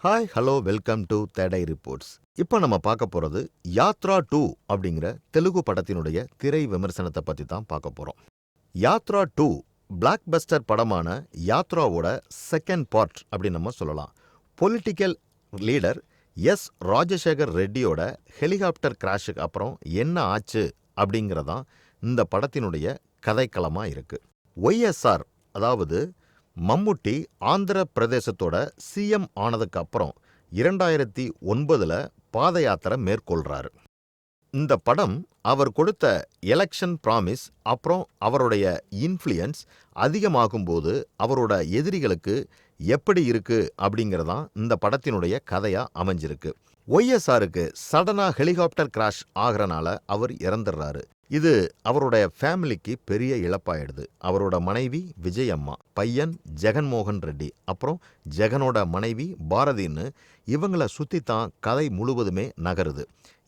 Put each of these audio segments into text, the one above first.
Hi hello welcome to today reports இப்போ நம்ம பார்க்க போகிறது யாத்ரா டூ அப்படிங்கிற தெலுங்கு படத்தினுடைய திரை விமர்சனத்தை பற்றி தான் பார்க்க போகிறோம் யாத்ரா டூ பிளாக் பஸ்டர் படமான யாத்ராவோட செகண்ட் பார்ட் அப்படின்னு நம்ம சொல்லலாம். பொலிட்டிக்கல் லீடர் எஸ் ராஜசேகர் ரெட்டியோட ஹெலிகாப்டர் கிராஷுக்கு அப்புறம் என்ன ஆச்சு அப்படிங்கிறதான் இந்த படத்தினுடைய கதைக்களமாக இருக்குது ஒய்எஸ்ஆர் அதாவது மம்முட்டி ஆந்திர பிரதேசத்தோட சிஎம் ஆனதுக்கு அப்புறம் இரண்டாயிரத்தி ஒன்பதுல பாத யாத்திரை மேற்கொள்றாரு. இந்த படம் அவர் கொடுத்த எலெக்ஷன் ப்ராமிஸ் அப்புறம் அவருடைய இன்ஃப்ளூயன்ஸ் அதிகமாகும்போது அவரோட எதிரிகளுக்கு எப்படி இருக்கு அப்படிங்கிறதான் இந்த படத்தினுடைய கதையா அமைஞ்சிருக்கு. ஒய்எஸ்ஆருக்கு சடனா ஹெலிகாப்டர் கிராஷ் ஆகிறனால அவர் இறந்துடுறாரு. இது அவருடைய ஃபேமிலிக்கு பெரிய இழப்பாயிடுது. அவரோட மனைவி விஜயம்மா பையன் ஜெகன்மோகன் ரெட்டி அப்புறம் ஜெகனோட மனைவி பாரதின்னு இவங்கள சுற்றி தான் கதை முழுவதுமே நகருது.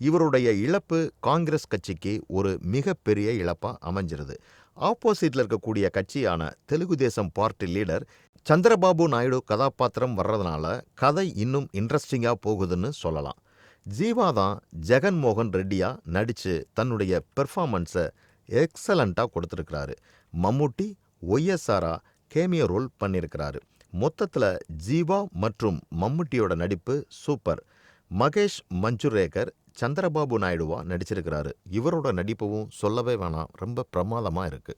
இவருடைய இழப்பு காங்கிரஸ் கட்சிக்கு ஒரு மிகப்பெரிய இழப்பாக அமைஞ்சிருது. ஆப்போசிட்ல இருக்கக்கூடிய கட்சியான தெலுங்கு தேசம் பார்ட்டி லீடர் சந்திரபாபு நாயுடு கதாபாத்திரம் வர்றதுனால கதை இன்னும் இன்ட்ரெஸ்டிங்காக போகுதுன்னு சொல்லலாம். ஜீவா தான் ஜெகன்மோகன் ரெட்டியா நடித்து தன்னுடைய பெர்ஃபார்மன்ஸை எக்ஸலண்ட்டாக கொடுத்துருக்கிறாரு. மம்முட்டி ஒய்எஸ்ஆரா கேமியோ ரோல் பண்ணியிருக்கிறாரு. மொத்தத்தில் ஜீவா மற்றும் மம்முட்டியோட நடிப்பு சூப்பர் மகேஷ் மஞ்சுரேகர் சந்திரபாபு நாயுடுவா நடிச்சிருக்கிறாரு. இவரோட நடிப்பவும் சொல்லவே வேணாம் ரொம்ப பிரமாதமாக இருக்கு.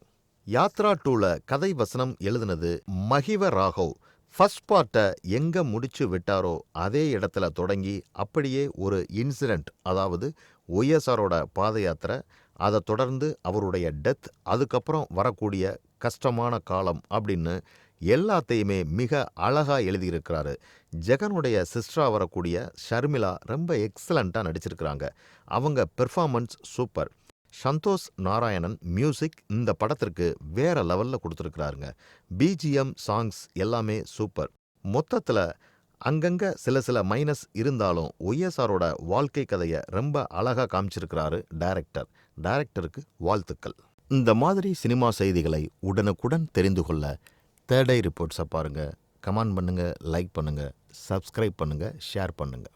யாத்ரா டூல கதை வசனம் எழுதுனது மகிவ ராகவ். ஃபர்ஸ்ட் பார்ட்டை எங்கே முடிச்சு விட்டாரோ அதே இடத்துல தொடங்கி அப்படியே ஒரு இன்சிடெண்ட் அதாவது ஒய்எஸ்ஆரோட பாத யாத்திரை அதை தொடர்ந்து அவருடைய டெத் அதுக்கப்புறம் வரக்கூடிய கஷ்டமான காலம் அப்படின்னு எல்லாத்தையுமே மிக அழகா எழுதியிருக்கிறாரு. ஜெகனுடைய சிஸ்டரா வரக்கூடிய ஷர்மிளா ரொம்ப எக்ஸலண்ட்டாக நடிச்சிருக்கிறாங்க. அவங்க performance super. Santhosh Narayanan music இந்த படத்திற்கு வேற லெவலில் கொடுத்துருக்கிறாருங்க. பிஜிஎம் சாங்ஸ் எல்லாமே சூப்பர். மொத்தத்தில் அங்கங்க சில சில மைனஸ் இருந்தாலும் ஒய்எஸ்ஆரோட வாழ்க்கை கதையை ரொம்ப அழகாக காமிச்சிருக்கிறாரு டைரக்டர் டைரக்டருக்கு வாழ்த்துக்கள். இந்த மாதிரி சினிமா செய்திகளை உடனுக்குடன் தெரிந்து கொள்ள தேர்டை ரிப்போர்ட்ஸை பாருங்கள் கமெண்ட் பண்ணுங்கள் லைக் பண்ணுங்கள் சப்ஸ்கிரைப் பண்ணுங்கள் ஷேர் பண்ணுங்கள்